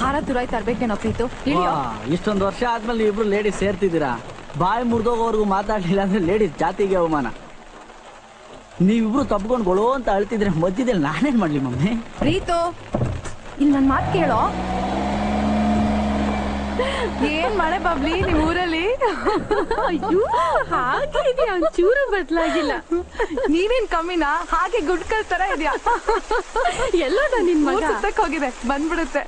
ಹಾರ ತುರಾಯ್ ತರ್ಬೇಕೇನೋ ಪ್ರೀತು? ಇಳಿಯೋ? ಇಷ್ಟೊಂದು ವರ್ಷ ಆದ್ಮೇಲೆ ಇಬ್ರು ಲೇಡೀಸ್ ಸೇರ್ತಿದ್ದೀರಾ? ಬಾಯಿ ಮುರಿದೋಗೋವರೆಗೂ ಮಾತಾಡ್ಲಿಲ್ಲ ಅಂದ್ರೆ ಲೇಡೀಸ್ ಜಾತಿಗೆ ಅವಮಾನ. ನೀವಿಬ್ರು ತಪ್ಕೊಂಡು ಗೊಳೋ ಅಂತ ಅಳ್ತಿದ್ರೆ ಮಧ್ಯದಲ್ಲಿ ನಾನೇನ್ ಮಾಡ್ಲಿ ಮಮ್ಮಿ? ಪ್ರೀತು ಇಲ್ಲಿ ನನ್ ಮಾತು ಕೇಳೋ? ಏನ್ ಮಳೆ ಬಬ್ಲಿ ನಿಮ್ ಊರಲ್ಲಿ? ಅಯ್ಯೋ ಹಾಗೆ ಇದೆಯಾ ಒಂಚೂರು ಬದಲಾಗಿಲ್ಲ. ನೀವೇನ್ ಕಮ್ಮಿನಾ? ಹಾಗೆ ಗುಡ್ಕಲ್ ತರ ಇದೆಯಾ? ಎಲ್ಲದ ನಿನ್ ಮನೆ ಮಗ. ಸುತ್ತಕ್ ಹೋಗಿದೆ ಬಂದ್ಬಿಡುತ್ತೆ.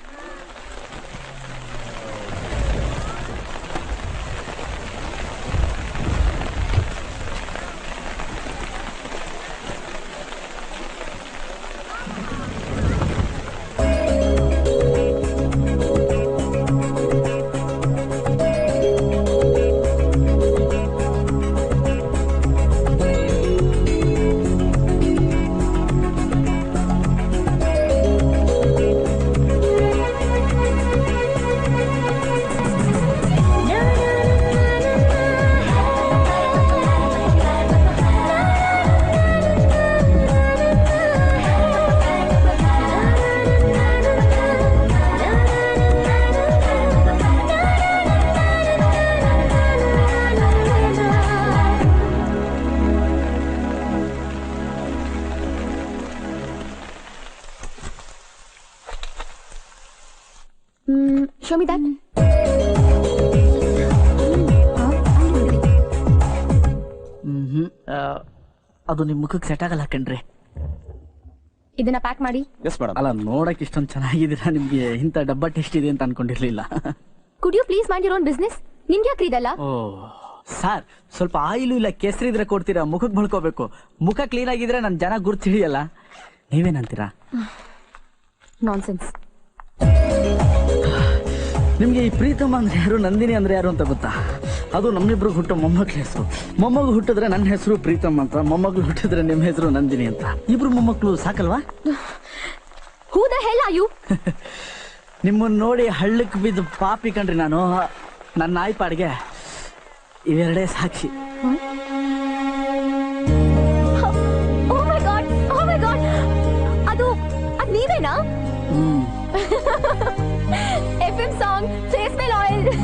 Show me that. ಹ್ಮ್ ಅದು ನಿಮ್ಮ ಮುಖಕ್ಕೆ ಸೆಟ್ ಆಗಲ್ಲ ಕಣ್ರಿ. ಇದನ್ನ ಪ್ಯಾಕ್ ಮಾಡಿ. ಎಸ್ ಮೇಡಮ್ ಅಲ್ಲ ನೋಡಕ್ ಇಷ್ಟೊಂದು ಚೆನ್ನಾಗಿದ್ದೀರಾ ನಿಮ್ಗೆ? ಇಂಥ ಡಬ್ಬ ಟೆಸ್ಟ್ ಇದೆ ಅಂತ ಅನ್ಕೊಂಡಿರ್ಲಿಲ್ಲ. ಕುಡ್ ಯು ಪ್ಲೀಸ್ ಮಾಡಿ ಓನ್ ಬಿಸ್ನೆಸ್ ನಿಮ್ಗೆ ಯಾಕ್ರಿ ಇದಲ್ಲ? ಓ ಸರ್ ಸ್ವಲ್ಪ ಆಯಿಲು ಇಲ್ಲ ಕೇಸರಿ ಇದ್ರೆ ಕೊಡ್ತೀರಾ? ಮುಖಕ್ಕೆ ಬಳ್ಕೋಬೇಕು. ಮುಖ ಕ್ಲೀನ್ ಆಗಿದ್ರೆ ನನ್ನ ಜನ ಗುರ್ತು ಹಿಡಿಯಲ್ಲ. ನೀವೇನಂತೀರಾ? ನಾನ್ಸೆನ್ಸ್ ನಿಮ್ಗೆ ಈ ಪ್ರೀತಮ್ ಅಂದ್ರೆ ಯಾರು ನಂದಿನಿ ಅಂದ್ರೆ ಯಾರು ಅಂತ ಗೊತ್ತಾ? ಅದು ನಮ್ಮಿಬ್ರು ಹುಟ್ಟೋ ಮೊಮ್ಮಗಳ ಹೆಸರು. ಮೊಮ್ಮಗು ಹುಟ್ಟಿದ್ರೆ ನನ್ನ ಹೆಸರು ಪ್ರೀತಮ್ ಅಂತ ಮೊಮ್ಮಗಳು ಹುಟ್ಟಿದ್ರೆ ನಿಮ್ಮ ಹೆಸರು ನಂದಿನಿ ಅಂತ. ಇಬ್ರು ಮೊಮ್ಮಕ್ಕಳು ಸಾಕಲ್ವಾ? Who the hell are you ನಿಮ್ಮನ್ನ ನೋಡಿ ಹಳ್ಳಕ್ಕೆ ಬಿದ್ದು ಪಾಪಿ ಕಣ್ರಿ ನಾನು. ನನ್ನ ನಾಯಿ ಪಾಡ್ಗೆ ಇವೆರಡೇ ಸಾಕ್ಷಿ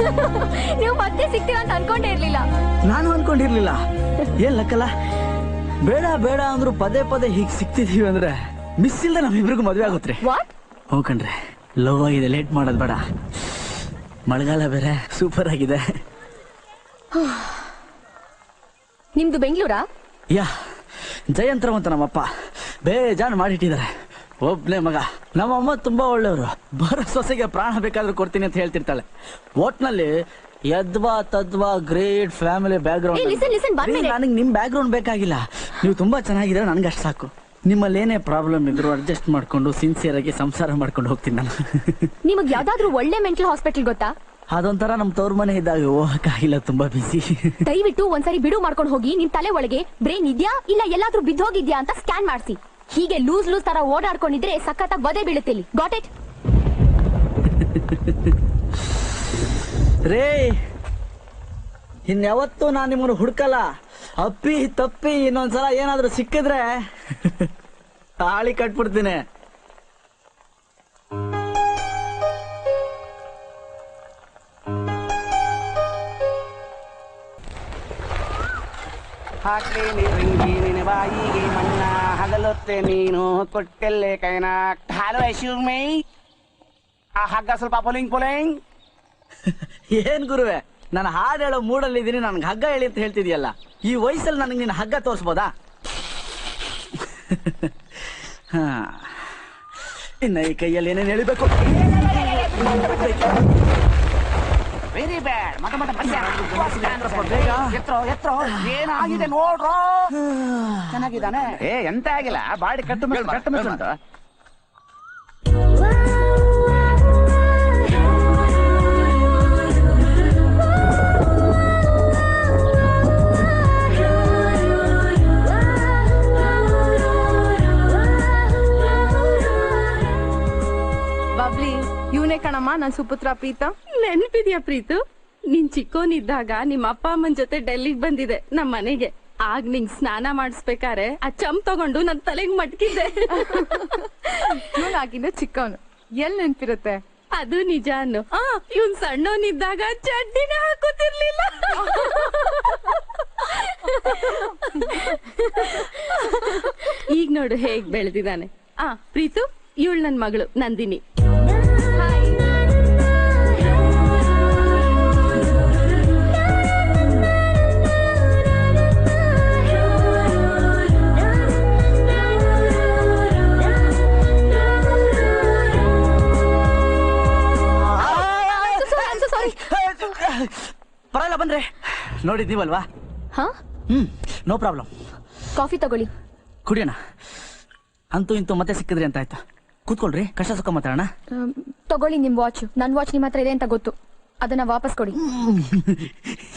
ನೀವು ಮತ್ತೆ ಸಿಗ್ತೀರಾ ಅಂತ ಅನ್ಕೊಂಡೇ ಇರ್ಲಿಲ್ಲ. ನಾನು ಅನ್ಕೊಂಡಿರ್ಲಿಲ್ಲ. ಏನ್ ಲಕ್ಕಲ್ಲ? ಬೇಡ ಬೇಡ ಅಂದ್ರು ಪದೇ ಪದೇ ಹೀಗ್ ಸಿಗ್ತಿದೀವಿ ಅಂದ್ರೆ ಮಿಸ್ ಇಲ್ದ ನಮ್ಮಿಬ್ರಿಗೂ ಮದ್ವೆ ಆಗುತ್ತೆ ವಾಟ್ ಹೋಗ್ಕಂಡ್ರೆ ಲವ್ ಆಗಿದೆ ಲೇಟ್ ಮಾಡೋದ್ ಬೇಡ. ಮಳೆಗಾಲ ಬೇರೆ ಸೂಪರ್ ಆಗಿದೆ. ನಿಮ್ದು ಬೆಂಗಳೂರಾ? ಯಾ ಜಯಂತ್ರ ಅಂತ ನಮ್ಮಪ್ಪ. ಬೇಜಾನ್ ಮಾಡಿಟ್ಟಿದ್ದಾರೆ. ಒಬ್ನೇ ಮಗ. ನಮ್ಮಮ್ಮ ತುಂಬಾ ಒಳ್ಳೆಯವರು. ಬರೋ ಸೊಸೆಗೆ ಪ್ರಾಣ ಬೇಕಾದ್ರೂ ಕೊಡ್ತೀನಿ ಅಂತ ಹೇಳ್ತಿರ್ತಾಳೆ. ಒಟ್ನಲ್ಲಿ ಯದ್ವಾ ತದ್ವಾ ಗ್ರೇಟ್ ಫ್ಯಾಮಿಲಿ ಬ್ಯಾಕ್ ಏ, listen, listen, one ಗ್ರೌಂಡ್ ನನಗೆ ನಿಮ್ ಬ್ಯಾಕ್ ಗ್ರೌಂಡ್ ಬೇಕಾಗಿಲ್ಲ. ನೀವು ತುಂಬಾ ಚೆನ್ನಾಗಿದ್ರೆ ನನ್ಗೆ ಅಷ್ಟು ಸಾಕು. ನಿಮ್ಮಲ್ಲಿ ಏನೇ ಪ್ರಾಬ್ಲಮ್ ಇದ್ರು ಅಡ್ಜಸ್ಟ್ ಮಾಡ್ಕೊಂಡು ಸಿನ್ಸಿಯರ್ ಆಗಿ ಸಂಸಾರ ಮಾಡ್ಕೊಂಡು ಹೋಗ್ತೀನಿ ನಾನು. ನಿಮಗ್ ಯಾವ್ದಾದ್ರು ಒಳ್ಳೆ ಮೆಂಟಲ್ ಹಾಸ್ಪಿಟಲ್ ಗೊತ್ತಾ? ಅದೊಂಥರ ನಮ್ ತವ್ರ ಮನೆ ಇದ್ದಾಗ ಹೋಗಕ್ಕಾಗಿಲ್ಲ ತುಂಬಾ ಬಿಸಿ ದಯವಿಟ್ಟು ಒಂದ್ಸರಿ ಬಿಡು ಮಾಡ್ಕೊಂಡು ಹೋಗಿ ನಿಮ್ ತಲೆ ಒಳಗೆ ಬ್ರೈನ್ ಇದ್ಯಾ ಇಲ್ಲ ಎಲ್ಲಾದ್ರೂ ಬಿದ್ದೋಗಿದ್ಯಾ ಅಂತ ಸ್ಕ್ಯಾನ್ ಮಾಡಿಸಿ. ಹೀಗೆ ಲೂಸ್ ಲೂಸ್ ತರ ಓಡಾಡ್ಕೊಂಡಿದ್ರೆ ಸಖತ್ತಾಗಿ ಬದೆ ಬೀಳುತ್ತೆ ಗಾಟ್ ಇಟ್ ರೇ, ಇನ್ಯಾವತ್ತೂ ನಾನು ನಿಮ್ಮನ್ನು ಹುಡ್ಕಲ್ಲ. ಅಪ್ಪಿ, ತಪ್ಪಿ ಇನ್ನೊಂದ್ಸಲ ಏನಾದ್ರೂ ಸಿಕ್ಕಿದ್ರೆ ತಾಳಿ ಕಟ್ಬಿಡ್ತೀನಿ. ಹಾಕ್ಲೆ ನೀರಿಂಗಿ ನಿನ್ನ ಬಾಯಿಗೆ ಮಣ್ಣ ಹಗಲೊತ್ತೆ ನೀನು ಕೊಟ್ಟೆಲ್ಲೆ ಕೈನ. ಹಲೋ ಮೈ ಆ ಹಗ್ಗ ಸ್ವಲ್ಪ ಪೊಲಿಂಗ್ ಪೊಲಿಂಗ್. ಏನ್ ಗುರುವೆ ನಾನು ಹಾಡು ಹೇಳೋ ಮೂಡಲ್ಲಿ ಇದೀನಿ ನನ್ಗೆ ಹಗ್ಗ ಹೇಳಿ ಅಂತ ಹೇಳ್ತಿದ್ಯಲ್ಲ. ಈ ವಯಸ್ಸಲ್ಲಿ ನನಗೆ ನಿನ್ನ ಹಗ್ಗ ತೋರಿಸ್ಬೋದಾ? ಹಾ. ಇನ್ನ ಈ ಕೈಯಲ್ಲಿ ಏನೇನು ಹೇಳಿಬೇಕು? ವೆರಿ ಬ್ಯಾಡ್ ಮತ ಮತ ಬೇಗ. ಎತ್ರೋ ಎತ್ರೋ. ಏನಾಗಿದೆ ನೋಡ್ರೋ? ಚೆನ್ನಾಗಿದ್ದಾನೆ. ಏ ಎಂತ ಆಗಿಲ್ಲ. ಬಾಡಿ ಕಟ್ಟು ಮಿಸ್ ಕಟ್ಟು ಮಿಸ್ ಕಣಮ್ಮ ನನ್ ಸುಪುತ್ರ ಪ್ರೀತ. ನೆನ್ಪಿದ್ಯಾ ಪ್ರೀತು? ನೀನ್ ಚಿಕ್ಕೋನಿದ್ದಾಗ ನಿಮ್ಮ ಅಪ್ಪ ಅಮ್ಮನ್ ಜೊತೆ ಡೆಲ್ಲಿಗ್ ಬಂದಿದೆ ನಮ್ ಮನೆಗೆ. ಆಗ್ ನಿಂಗ್ ಸ್ನಾನ ಮಾಡಿಸ್ಬೇಕಾರೆ ಆ ಚಮ್ ತಗೊಂಡು ನನ್ ತಲೆಗ್ ಮಟ್ಕಿದ್ದೆ. ಆಗಿನ ಚಿಕ್ಕವನು. ಎಲ್ ನೆನ್ಪಿರುತ್ತೆ? ಅದು ನಿಜ ಅನ್ನು. ಆ ಇವ್ನ್ ಸಣ್ಣವನಿದ್ದಾಗ ಚಡ್ಡಿನ ಹಾಕೋತಿರ್ಲಿಲ್ಲ ಈಗ ನೋಡು ಹೇಗ್ ಬೆಳೆದಿದ್ದಾನೆ. ಆ ಪ್ರೀತು ಇವಳು ನನ್ ಮಗಳು ನಂದಿನಿ. ಪರವಾಗಿಲ್ಲ ಬಂದ್ರೆ ನೋಡಿದ್ದೀವಲ್ವಾ ಹಾ? ಹ್ಮ್ ನೋ ಪ್ರಾಬ್ಲಮ್ ಕಾಫಿ ತಗೊಳ್ಳಿ. ಕುಡಿಯೋಣ. ಅಂತೂ ಇಂತೂ ಮತ್ತೆ ಸಿಕ್ಕಿದ್ರಿ ಅಂತ ಆಯ್ತು? ಕೂತ್ಕೊಳ್ರಿ ಕಷ್ಟ ಸುಖ ಮಾತಾಡೋಣ. ಆಮ್, ತಗೊಳ್ಳಿ ನಿಮ್ ವಾಚ್ ನನ್ ವಾಚ್ ನಿಮ್ ಹತ್ರ ಇದೆ ಅಂತ ಗೊತ್ತು. ಅದನ್ನ ವಾಪಸ್ ಕೊಡಿ.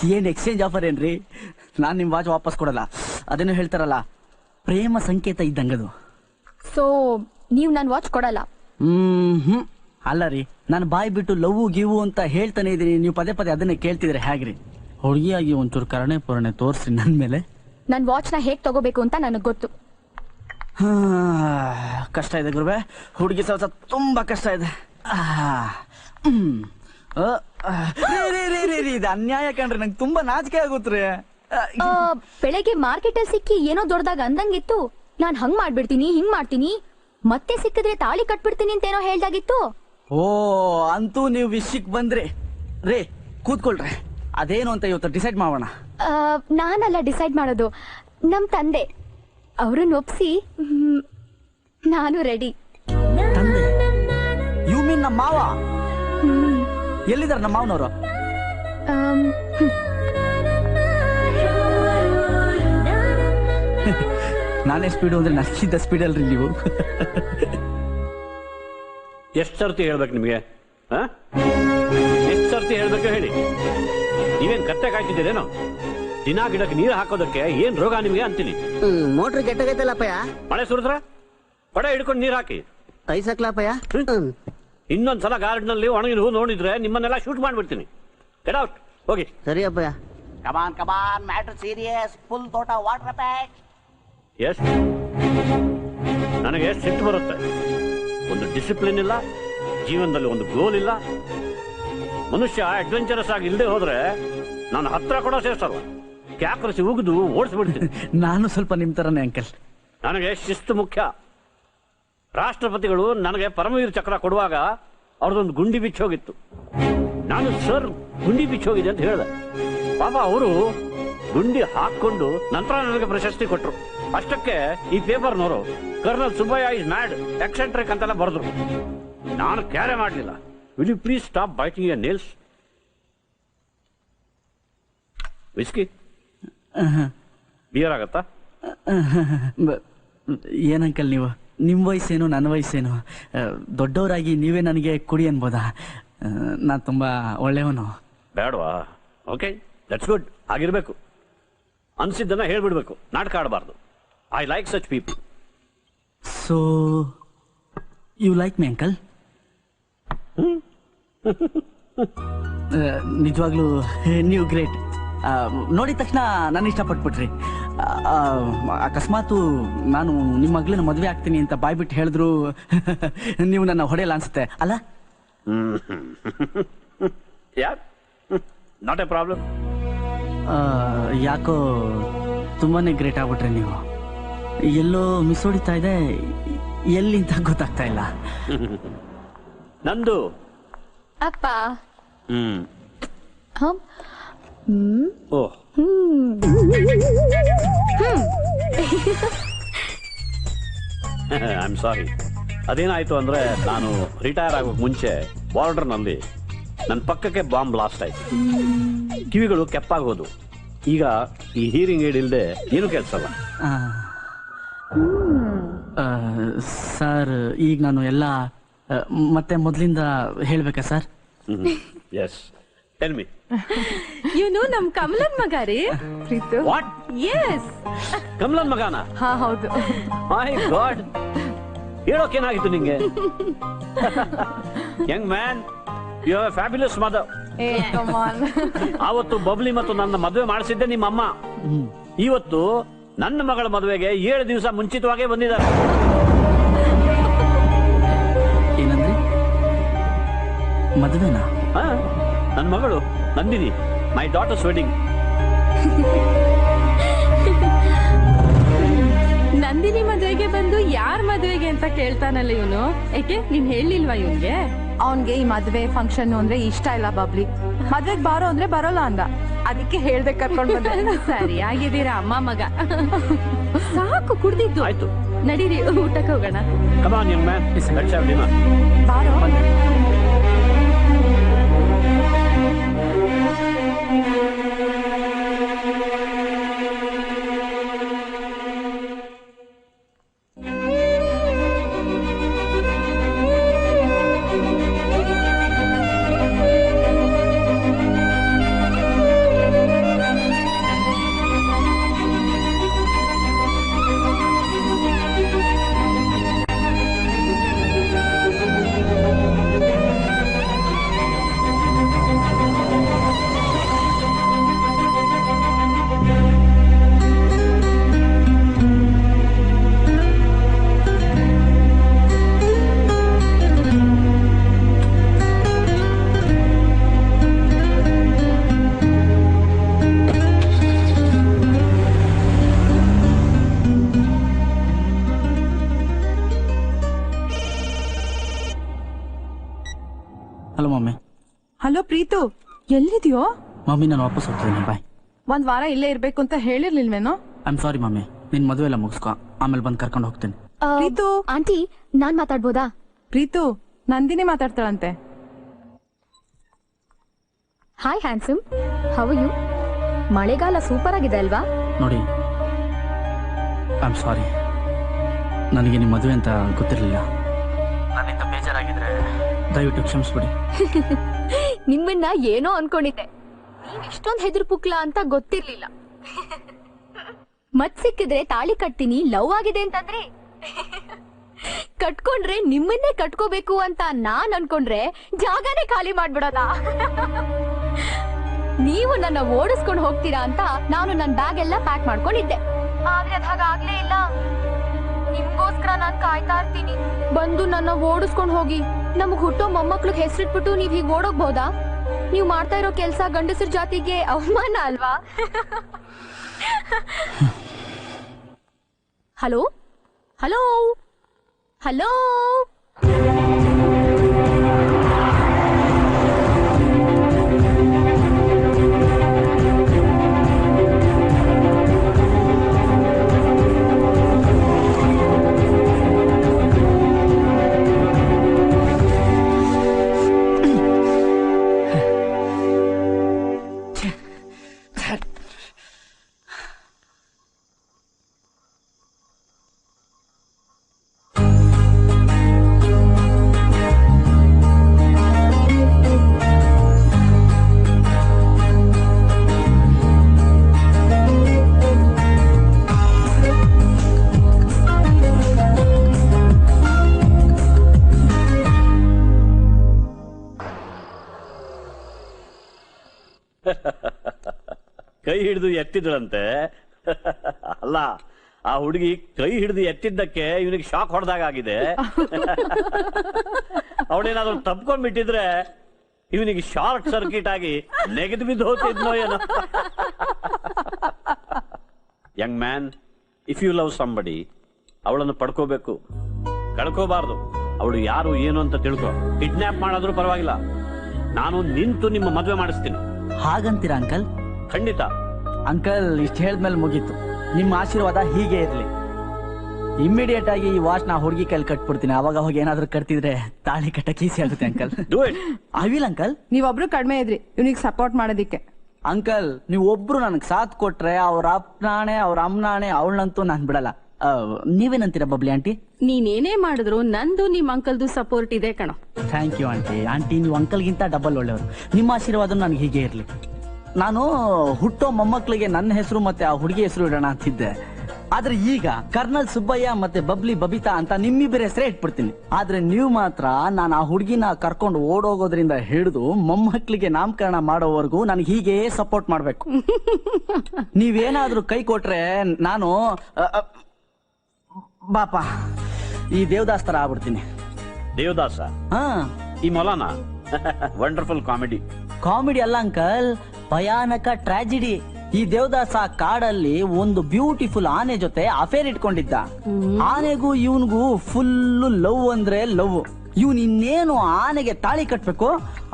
ಏನ್ ಎಕ್ಸ್ಚೇಂಜ್ ಆಫರ್ ಏನ್ರಿ? ನಾನ್ ನಿಮ್ ವಾಚ್ ವಾಪಸ್ ಕೊಡಲ್ಲ. ಅದನ್ನು ಹೇಳ್ತಾರಲ್ಲ ಪ್ರೇಮ ಸಂಕೇತ ಇದ್ದಂಗದು. ಸೊ ನೀವ್ ನನ್ ವಾಚ್ ಕೊಡಲ್ಲ. ಹ್ಮ್ ಹ್ಮ್. ಅಲ್ಲ ರೀ ನಾನು ಬಾಯಿ ಬಿಟ್ಟು ಲವ್ ಗಿವು ಅಂತ ಹೇಳ್ತಾನೆ ಇದೀನಿ. ನೀವು ಪದೇ ಪದೇ ಅದನ್ನೇ ಕೇಳ್ತಿದ್ರೆ ಹೇಗ್ರಿ? ಹುಡುಗಿಯಾಗಿ ಒಂಚೂರು ಕರಣೆ ಪೂರಣೆ ತೋರಿಸಿ ನನ್ನ ಮೇಲೆ. ನನ್ನ ವಾಚ್ನ ಹೇಗ್ ತಗೋಬೇಕು ಅಂತ ನನಗೆ ಗೊತ್ತು. ಹಾ, ಕಷ್ಟ ಇದೆ ಗುರುವೆ. ಹುಡುಗಿ ಸಹ ತುಂಬಾ ಕಷ್ಟ ಇದೆ. ಆ, ಹ್ಮ್. ಆ, ಆ, ರೀ, ರೀ, ರೀ, ರೀ, ರೀ, ಇದು ಅನ್ಯಾಯ ಕಣ್ರಿ ನಂಗೆ ತುಂಬಾ ನಾಚಿಕೆ ಆಗುತ್ತೆ ಆ, ಆ, ಬೆಳಗ್ಗೆ ಮಾರ್ಕೆಟ್ ಅಲ್ಲಿ ಸಿಕ್ಕಿ ಏನೋ ದೊಡ್ಡದಾಗ ಅಂದಂಗಿತ್ತು. ನಾನ್ ಹಂಗ್ ಮಾಡ್ಬಿಡ್ತೀನಿ ಹಿಂಗ್ ಮಾಡ್ತೀನಿ. ಮತ್ತೆ ಸಿಕ್ಕಿದ್ರೆ ತಾಳಿ ಕಟ್ಬಿಡ್ತೀನಿ ಅಂತ ಏನೋ ಹೇಳ್ದಾಗಿತ್ತು. ಓ ಅಂತೂ ನೀವು ವಿಷಯಕ್ಕೆ ಬಂದ್ರೆ. ರೇ ಕೂತ್ಕೊಳ್ರೆ. ಅದೇನು ಅಂತ ಇವತ್ತು ಡಿಸೈಡ್ ಮಾಡೋಣ? ಆ, ನಾನಲ್ಲ ಡಿಸೈಡ್ ಮಾಡೋದು. ನಮ್ ತಂದೆ. ಅವ್ರನ್ನ ಒಪ್ಸಿ ನಾನು ರೆಡಿ ತಂದೆ? ಯು ಮೀನ್ ನಮ್ಮ ಮಾವ? ಎಲ್ಲಿದ್ದಾರೆ ನಮ್ಮ ಮಾವನವರು? ನಾನೇ ಸ್ಪೀಡು ಅಂದ್ರೆ ನನಗಿಂತ ಸ್ಪೀಡ್ ಅಲ್ರಿ ನೀವು. ಎಷ್ಟು ಸರ್ತಿ ಹೇಳ್ಬೇಕು ನಿಮಗೆ? ಎಷ್ಟು ಸರ್ತಿ ಹೇಳ್ಬೇಕು ಹೇಳಿ. ನೀವೇನು ಕತ್ತೆ ಕಾಯ್ತಿದ್ದೀರೇನೋ? ದಿನ ಗಿಡಕ್ಕೆ ನೀರು ಹಾಕೋದಕ್ಕೆ ಏನ್ ರೋಗ ನಿಮಗೆ ಅಂತೀನಿ. ಮೋಟ್ರ್ ಕೆಟ್ಟೋಗೈತಲ್ಲಪ್ಪಯ್ಯ ಮಳೆ ಸುರಿದ್ರ? ಕೊಡೆ ಹಿಡ್ಕೊಂಡು ನೀರು ಹಾಕಿ. ಐಸಕ್ಲಪ್ಪಯ್ಯ. ಇನ್ನೊಂದ್ಸಲ ಗಾರ್ಡನ್ ಅಲ್ಲಿ ಒಣಗಿನ ಹೂ ನೋಡಿದ್ರೆ ನಿಮ್ಮನ್ನೆಲ್ಲ ಶೂಟ್ ಮಾಡ್ಬಿಡ್ತೀನಿ. ಗೆಟ್ ಔಟ್ ಹೋಗಿ. ಸರಿ ಅಪ್ಪಯ್ಯ. Come on come on matter serious full ತೋಟ ವಾಟರ್ ಪ್ಯಾಕ್ ಎಷ್ಟು ನನಗೆ ಎಷ್ಟು ಸಿಟ್ಟು ಬರುತ್ತೆ. ಒಂದು ಡಿಸಿಪ್ಲಿನ್ ಇಲ್ಲ ಜೀವನದಲ್ಲಿ ಒಂದು ಗೋಲ್ ಇಲ್ಲ. ಮನುಷ್ಯ ಅಡ್ವೆಂಚರಸ್ ಆಗಿ ಇಲ್ಲದೆ ಹೋದ್ರೆ ನಾನು ಹತ್ರ ಕೂಡ ಸೇರ್ಸಲ್ಲ ಕ್ಯಾಕರಿಸಿ ಉಗಿದು ಓಡಿಸ್ಬಿಡ್ತೀನಿ. ನಾನು ಸ್ವಲ್ಪ ನಿಮ್ ತರನೇ ಅಂಕಲ್. ನನಗೆ ಶಿಸ್ತು ಮುಖ್ಯ. ರಾಷ್ಟ್ರಪತಿಗಳು ನನಗೆ ಪರಮವೀರ ಚಕ್ರ ಕೊಡುವಾಗ ಅವ್ರದೊಂದು ಗುಂಡಿ ಬಿಚ್ಚೋಗಿತ್ತು. ನಾನು ಸರ್ ಗುಂಡಿ ಬಿಚ್ಚೋಗಿದೆ ಅಂತ ಹೇಳಿದೆ. ಪಾಪ ಅವರು ಗುಂಡಿ ಹಾಕೊಂಡು ನಂತರ ನನಗೆ ಪ್ರಶಸ್ತಿ ಕೊಟ್ರು. ಅಷ್ಟಕ್ಕೆ ಈ ಪೇಪರ್ನವರು colonel Subbaiah is mad eccentric ಅಂತೆಲ್ಲ ಬರೆದ್ರು. ನಾನು ಕ್ಯಾರೆ ಮಾಡಲಿಲ್ಲ. Will you please stop biting your nails whisky beer ಆಗತ್ತಾ? ಏನಂಕಲ್ ನೀವು? ನಿಮ್ ವಯಸ್ಸೇನು ನನ್ನ ವಯಸ್ಸೇನು? ದೊಡ್ಡವರಾಗಿ ನೀವೇ ನನಗೆ ಕುಡಿ ಅನ್ಬೋದಾ? ನಾನು ತುಂಬ ತುಂಬಾ ಒಳ್ಳೆಯವನು. ಬೇಡವಾ ಓಕೆ ದಟ್ಸ್ ಗುಡ್ ಆಗಿರ್ಬೇಕು. ಅನ್ಸಿದ್ದನ್ನ ಹೇಳ್ಬಿಡ್ಬೇಕು. ನಾಟಕ ಆಡಬಾರ್ದು. I like such people so you like me uncle ನಿಜವಾಗ್ಲೂ ನೀವು ಗ್ರೇಟ್ ನೋಡಿದ ತಕ್ಷಣ ನಾನು ಇಷ್ಟಪಟ್ಬಿಟ್ರಿ. ಅಕಸ್ಮಾತು ನಾನು ನಿಮ್ಮ ಮಗಳನ್ನ ಮದುವೆ ಆಗ್ತೀನಿ ಅಂತ ಬಾಯ್ಬಿಟ್ಟು ಹೇಳಿದ್ರು ನೀವು ನನ್ನ ಹೊಡೆಯಲ್ಲ ಅನ್ಸುತ್ತೆ ಅಲ್ಲ? ನಾಟ್ ಎ ಪ್ರಾಬ್ಲಮ್ ಯಾಕೋ ತುಂಬಾನೇ ಗ್ರೇಟ್ ಆಗ್ಬಿಟ್ರೆ ನೀವು. ಎಲ್ಲೋ ಮಿಸ್ ಹೊಡಿತಾ ಇದೆ ಎಲ್ಲಿ ಅಂತ ಗೊತ್ತಾಗ್ತಾ ಇಲ್ಲ. ನಂದು. ಅಪ್ಪ. ಹ್ಮ್. ಹಮ್. ಹ್ಮ್. ಓಹ್ ಐ ಆಮ್ ಸಾರಿ ಅದೇನಾಯ್ತು ಅಂದ್ರೆ ನಾನು ರಿಟೈರ್ ಆಗೋಕ್ ಮುಂಚೆ ಬಾರ್ಡರ್ನಲ್ಲಿ ನನ್ನ ಪಕ್ಕಕ್ಕೆ ಬಾಂಬ್ ಬ್ಲಾಸ್ಟ್ ಆಯ್ತು. ಕಿವಿಗಳು ಕೆಪ್ಪಾಗೋದು. ಈಗ ಈ ಹೀರಿಂಗ್ ಏಡ್ ಇಲ್ಲದೆ ಏನು ಕೆಲ್ಸಲ್ಲ? ಸರ್ ಈಗ ನಾನು ಎಲ್ಲ ಆ, ಮತ್ತೆ ಮೊದಲಿಂದ ಹೇಳ್ಬೇಕಾ ಸರ್? ಎಸ್ ಟೆಲ್ ಮಿ ಇವನು ನಮ್ ಕಮಲನ್ ಮಗ ರೀ? ಪ್ರೀತು. ವಾಟ್ ಎಸ್ ಕಮಲನ್ ಮಗಾನ? ಹಾ ಹೌದು. ಮೈ ಗಾಡ್ ಹೇಳೋಕೇನಾಗಿತ್ತು ನಿಂಗೆ? Young man you have fabulous mother ಏ ಕಮಾನ್ ಆವತ್ತು ಬಬ್ಲಿ ಮತ್ತು ನನ್ನ ಮದುವೆ ಮಾಡಿಸಿದ್ದೆ ನಿಮ್ಮ ಅಮ್ಮ. ಇವತ್ತು ನನ್ನ ಮಗಳ ಮದುವೆಗೆ ಏಳು ದಿವಸ ಮುಂಚಿತವಾಗಿ ಬಂದಿದ್ದಾರೆ. ಏನಂದ್ರೆ? ಮದುವೆನಾ? ಹಾ ನನ್ನ ಮಗಳು Nandini my daughter's wedding Nandini ಮದುವೆಗೆ ಬಂದು ಯಾರ್ ಮದುವೆಗೆ ಅಂತ ಕೇಳ್ತಾನಲ್ಲ ಇವನು? ಯಾಕೆ ನೀನ್ ಹೇಳಿಲ್ವಾ ಇವನ್ಗೆ? ಅವನ್ಗೆ ಈ ಮದ್ವೆ ಫಂಕ್ಷನ್ ಅಂದ್ರೆ ಇಷ್ಟ ಇಲ್ಲ ಬಬ್ಲಿ. ಮದ್ವೆಗ್ ಬಾರೋ ಅಂದ್ರೆ ಬರೋಲ್ಲ ಅಂದ. ಅದಕ್ಕೆ ಹೇಳ್ದೆ ಕರ್ಕೊಂಡ್ ಬಂದೆ. ಸರಿ ಆಗಿದ್ದೀರಾ ಅಮ್ಮ ಮಗ? ಸಾಕು ಕುಡ್ದಿದ್ದು. ಆಯ್ತು. ನಡೀರಿ ಊಟಕ್ಕೆ ಹೋಗೋಣ. ಬಾರೋ. ಎಲ್ಲಿದ್ಯೋ? ಮಮ್ಮಿ ನಾನು ವಾಪಸ್ ಹೋಗ್ತೀನಿ ಬಾಯ್ ಒಂದ್ ವಾರ ಇಲ್ಲೇ ಇರ್ಬೇಕು ಅಂತ ಹೇಳಿರ್ಲಿಲ್ವೇನೋ? I am sorry mummy. ನಿನ್ ಮದುವೆ ಎಲ್ಲ ಮುಗಿಸ್ಕೊ. ಆಮೇಲೆ ಬಂದು ಕರ್ಕೊಂಡು ಹೋಗ್ತೀನಿ. ಪ್ರೀತು? ಆಂಟಿ ನಾನ್ ಮಾತಾಡ್ಬೋದಾ? ಪ್ರೀತು ನಂದಿನಿ ಮಾತಾಡ್ತಾಳಂತೆ. ಹಾಯ್ ಹ್ಯಾಂಡ್ಸಮ್ ಹೌ ಯು ಮಳೆಗಾಲ ಸೂಪರ್ ಆಗಿದೆ ಅಲ್ವಾ? ನೋಡಿ ಐ ಆಮ್ ಸಾರಿ ನನಗೆ ನಿಮ್ಮ ಮದುವೆ ಅಂತ ಗೊತ್ತಿರಲಿಲ್ಲ. ನನ್ನಿಂದ ಬೇಜಾರಾಗಿದ್ರೆ ದಯವಿಟ್ಟು ಕ್ಷಮಿಸ್ಬಿಡಿ. ನಿಮ್ಮನ್ನ ಏನೋ ಅನ್ಕೊಂಡಿದ್ದೆ. ನೀವ್ ಇಷ್ಟೊಂದ್ ಹೆದ್ರು ಪುಕ್ಲ ಅಂತ ಗೊತ್ತಿರ್ಲಿಲ್ಲ. ಮತ್ ಸಿಕ್ಕಿದ್ರೆ ತಾಳಿ ಕಟ್ತೀನಿ, ಲವ್ ಆಗಿದೆ ಅಂತಂದ್ರೆ? ಕಟ್ಕೊಂಡ್ರೆ ನಿಮ್ಮನ್ನೇ ಕಟ್ಕೋಬೇಕು ಅಂತ ನಾನ್ ಅನ್ಕೊಂಡ್ರೆ ಜಾಗನೇ ಖಾಲಿ ಮಾಡ್ಬಿಡೋದ? ನೀವು ನನ್ನ ಓಡಿಸ್ಕೊಂಡು ಹೋಗ್ತೀರಾ ಅಂತ ನಾನು ನನ್ನ ಬ್ಯಾಗ್ ಎಲ್ಲ ಪ್ಯಾಕ್ ಮಾಡ್ಕೊಂಡಿದ್ದೆ. ಆದ್ರೆ ಅದ್ ಹಾಗಾಗ್ಲೇ ಇಲ್ಲ. ನಿಮ್ಗೋಸ್ಕರ ನಾನ್ ಕಾಯ್ತಾ ಇರ್ತೀನಿ. ಬಂದು ನನ್ನ ಓಡಿಸ್ಕೊಂಡು ಹೋಗಿ. ನಮಗ್ ಹುಟ್ಟೋ ಮೊಮ್ಮಕ್ಳಿಗೆ ಹೆಸರಿಟ್ಬಿಟ್ಟು ನೀವ್ ಹೀಗ್ ಓಡೋಗ್ಬಹುದಾ ನೀವ್ ಮಾಡ್ತಾ ಇರೋ ಕೆಲ್ಸ ಗಂಡಸರ ಜಾತಿಗೆ ಅವಮಾನ ಅಲ್ವಾ? ಹಲೋ? ಹಲೋ? ಹಲೋ? ಹಿಡಿದು ಎತ್ತಿದಳಂತೆ. ಅಲ್ಲ ಆ ಹುಡುಗಿ ಕೈ ಹಿಡಿದು ಎತ್ತಿದ್ದಕ್ಕೆ ಇವನಿಗೆ ಶಾಕ್ ಹೊಡೆದಾಗ ಆಗಿದೆ ತಪ್ಕೊಂಡ್ ತಪ್ಕೊಂಡ್ಬಿಟ್ಟಿದ್ರೆ ಇವನಿಗೆ ಶಾರ್ಟ್ ಸರ್ಕಿಟ್ ಆಗಿ ನೆಗೆದು ಬಿದ್ದು ಹೋಗ್ತಿದ್ನೋ ಏನೋ. Young man if you love somebody ಅವಳನ್ನು ಪಡ್ಕೋಬೇಕು. ಕಳ್ಕೋಬಾರ್ದು. ಅವಳು ಯಾರು ಏನು ಅಂತ ತಿಳ್ಕೊ. ಕಿಡ್ನಾಪ್ ಮಾಡಿದ್ರು ಪರವಾಗಿಲ್ಲ. ನಾನು ನಿಂತು ನಿಮ್ಮ ಮದುವೆ ಮಾಡಿಸ್ತೀನಿ. ಹಾಗಂತೀರಾ ಅಂಕಲ್? ಖಂಡಿತ. ಅಂಕಲ್ ಇಷ್ಟು ಹೇಳಿದ್ಮೇಲೆ ಮುಗೀತು. ನಿಮ್ಮ ಆಶೀರ್ವಾದ ಹೀಗೆ ಇರಲಿ. ಇಮ್ಮಿಡಿಯೇಟ್ ಆಗಿ ಈ ವಾಚ್ ನಾ ಹುಡುಗಿ ಕೈಲಿ ಕಟ್ಬಿಡ್ತೀನಿ. ಅವಾಗ ಅವಾಗ ಏನಾದ್ರೂ ಕಟ್ತಿದ್ರೆ ತಾಳಿ ಕಟ್ಟಕ್ಕೆ ಈಸಿ ಆಗುತ್ತೆ uncle. Do it I will uncle. ನೀವೊಬ್ರು ಕಡಿಮೆ ಇದ್ರಿ. ಇವ್ನಿಗೆ ಸಪೋರ್ಟ್ ಮಾಡೋದಿಕ್ಕೆ. ಅಂಕಲ್ ನೀವು ಒಬ್ರು ನನಗೆ ಸಾಥ್ ಕೊಟ್ರೆ ಅವ್ರ ಅಪ್ಪನಾಣೆ ಅವ್ರ ಅಮ್ಮನಾಣೆ ಅವಳಂತೂ ನಾನು ಬಿಡಲ್ಲ. ಆ, ನೀವೇನಂತೀರಾ ಬಬ್ಲಿ ಆಂಟಿ? ನೀನೇನೇ ಮಾಡಿದ್ರು ನಂದು ನಿಮ್ ಅಂಕಲ್ದು ಸಪೋರ್ಟ್ ಇದೆ ಕಣ. Thank you aunty. ಆಂಟಿ ನೀವು ಅಂಕಲ್ಗಿಂತ ಡಬಲ್ ಒಳ್ಳೆಯವರು. ನಿಮ್ಮ ಆಶೀರ್ವಾದ ನನಗೆ ಹೀಗೆ ಇರಲಿ. ನಾನು ಹುಟ್ಟೋ ಮೊಮ್ಮಕ್ಕಳಿಗೆ ನನ್ನ ಹೆಸರು ಮತ್ತೆ ಆ ಹುಡುಗಿ ಹೆಸರು ಇಡೋಣ ಅಂತಿದ್ದೆ. ಆದ್ರೆ ಈಗ ಕರ್ನಲ್ ಸುಬ್ಬಯ್ಯ ಮತ್ತೆ ಬಬ್ಲಿ ಬಬಿತಾ ಅಂತ ನಿಮ್ಮಿಬ್ಬರ ಹೆಸರೇ ಇಟ್ಬಿಡ್ತೀನಿ. ಆದ್ರೆ ನೀವು ಮಾತ್ರ ನಾನು ಆ ಹುಡುಗಿನ ಕರ್ಕೊಂಡು ಓಡೋಗೋದ್ರಿಂದ ಹಿಡಿದು ಮೊಮ್ಮಕ್ಳಿಗೆ ನಾಮಕರಣ ಮಾಡೋವರೆಗೂ ನನ್ಗೆ ಹೀಗೆ ಸಪೋರ್ಟ್ ಮಾಡ್ಬೇಕು. ನೀವೇನಾದ್ರೂ ಕೈ ಕೊಟ್ರೆ ನಾನು ಬಾಪ ಈ ದೇವದಾಸ್ ತರ ಆಗ್ಬಿಡ್ತೀನಿ. ದೇವದಾಸ? ಹಾ. ಈ ಮೊಲಾನಾ? ವಂಡರ್ಫುಲ್ ಕಾಮಿಡಿ ಕಾಮಿಡಿ ಅಲ್ಲ ಅಂಕಲ್ ಭಯಾನಕ ಟ್ರಾಜಿಡಿ. ಈ ದೇವದಾಸ ಕಾಡಲ್ಲಿ ಒಂದು ಬ್ಯೂಟಿಫುಲ್ ಆನೆ ಜೊತೆ ಅಫೇರ್ ಇಟ್ಕೊಂಡಿದ್ದ. ಆನೆಗೂ ಇವನ್ಗೂ ಫುಲ್ ಲವ್ ಅಂದ್ರೆ ಲವ್. ಇವನ್ ಇನ್ನೇನು ಆನೆಗೆ ತಾಳಿ ಕಟ್ಬೇಕು?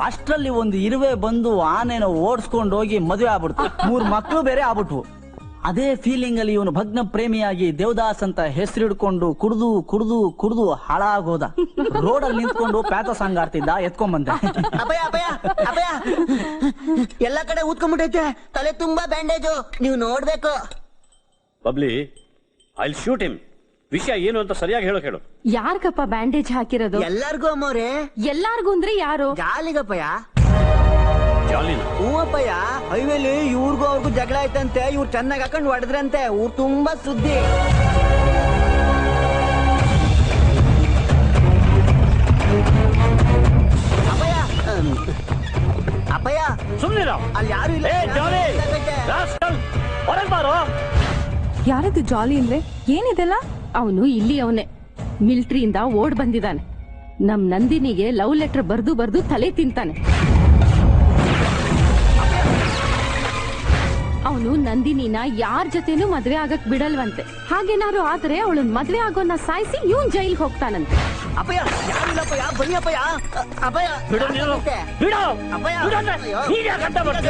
ಅಷ್ಟರಲ್ಲಿ ಒಂದು ಇರುವೆ ಬಂದು ಆನೆನ ಓಡಿಸ್ಕೊಂಡು ಹೋಗಿ ಮದುವೆ ಆಗ್ಬಿಡ್ತು. ಮೂರ್ ಮಕ್ಕಳು ಬೇರೆ ಆಗ್ಬಿಟ್ವು. ಅದೇ ಫೀಲಿಂಗ್ ಅಲ್ಲಿ ಇವನು ಭಗ್ನ ಪ್ರೇಮಿಯಾಗಿ ದೇವದಾಸ್ ಅಂತ ಹೆಸರು ಹಿಡ್ಕೊಂಡು ಕುಡ್ದು ಕುಡ್ದು ಕುಡ್ದು ಹಾಳಾಗೋದ. ರೋಡಲ್ಲಿ ನಿಂತ್ಕೊಂಡು ಪ್ಯಾತ ಸಾಂಗ್ ಆಡ್ತಿದ್ದ ಎತ್ಕೊಂಡ್ ಅಪ್ಪಯ್ಯ ಅಪ್ಪಯ್ಯ ಅಪ್ಪಯ್ಯ ಎಲ್ಲ ಕಡೆ ಊದ್ಕೊಂಡ್ಬಿಟ್ಟೈತೆ ತಲೆ ತುಂಬಾ ಬ್ಯಾಂಡೇಜು ನೀವು ನೋಡ್ಬೇಕು. ಬಬ್ಲಿ ಐ ಶೂಟ್ ಹಿಮ್ ವಿಷಯ ಏನು ಅಂತ ಸರಿಯಾಗಿ ಹೇಳೋ ಹೇಳು. ಯಾರ್ಗಪ್ಪ ಬ್ಯಾಂಡೇಜ್ ಹಾಕಿರೋದು? ಎಲ್ಲಾರ್ಗೂ ಅಮ್ಮವ್ರೆ. ಎಲ್ಲಾರ್ಗು ಅಂದ್ರೆ ಯಾರು? ಜಾಲಿಗಪ್ಪಯ್ಯ. ಜಾಲಿನ ಹೂವಪ್ಪಯ್ಯ ಹೈವೇಲಿ ಇವ್ರಿಗೂ ಅವ್ರಿಗೂ ಜಗಳ ಆಯ್ತಂತೆ. ಇವ್ರು ಚೆನ್ನಾಗಿ ಹಾಕೊಂಡು ಹೊಡೆದ್ರಂತೆ. ಊರ್ ತುಂಬಾ ಸುದ್ದಿ. ಅಪ್ಪಯ್ಯ. ಅಮ್, ಅಪ್ಪಯ್ಯ. ಸುಮ್ಮನೆ ಅಲ್ಲಿ ಯಾರು ಇಲ್ಲ. ಏ ಜಾಲಿ. ರಾಸ್ಕಲ್, ಹೊರಗ್ ಬಾರೋ. ಯಾರದು ಜಾಲಿ ಅಂದ್ರೆ ಏನಿದೆಲ್ಲ? ಅವನು ಇಲ್ಲಿ ಅವನೇ. ಮಿಲ್ಟ್ರಿಯಿಂದ ಓಡ್ ಬಂದಿದ್ದಾನೆ. ನಮ್ ನಂದಿನಿಗೆ ಲವ್ ಲೆಟರ್ ಬರ್ದು ಬರ್ದು ತಲೆ ತಿಂತಾನೆ. ಅವನು ನಂದಿನಿನ ಯಾರ ಜೊತೆನೂ ಮದ್ವೆ ಆಗಕ್ ಬಿಡಲ್ವಂತೆ. ಹಾಗೇನಾದ್ರು ಆದ್ರೆ ಅವಳನ್ ಮದ್ವೆ ಆಗೋನ್ನ ಸಾಯಿಸಿ ಇವನ್ ಜೈಲ್ಗೆ ಹೋಗ್ತಾನಂತೆ. ಅಪ್ಪಯ್ಯ ಯಾರು ಇಲ್ಲಪ್ಪಯ್ಯ ಬನ್ನಿ ಅಪ್ಪಯ್ಯ. ಅಪ್ಪಯ್ಯ ಬಿಡು ನೀನು. ಬಿಡು. ಅಪ್ಪಯ್ಯ. ಬಿಡು ಅಂದ್ರೆ. ನೀನ್ ಯಾಕೆ ಅಡ್ಡ ಬರ್ತೀಯ?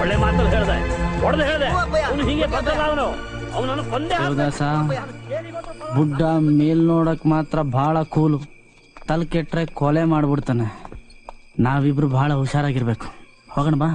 ಒಳ್ಳೆ ಮಾತಲ್ಲಿ ಹೇಳ್ದೆ. ಹೊಡೆದು ಹೇಳ್ದೆ. ಅವನು ಹೀಗೆ ಬದ್ದಲ್ಲ ಅವನು. ಅವನನ್ನು ಕೊಂದೆ. ದೇವದಾಸ ಬುಡ್ಡ ಮೇಲ್ ನೋಡಕ್ ಮಾತ್ರ ಬಹಳ ಕೂಲು. ತಲ್ ಕೆಟ್ರೆ ಕೊಲೆ ಮಾಡ್ಬಿಡ್ತಾನೆ. ನಾವಿಬ್ರು ಬಹಳ ಹುಷಾರಾಗಿರ್ಬೇಕು. ಹೋಗೋಣ ಬಾ.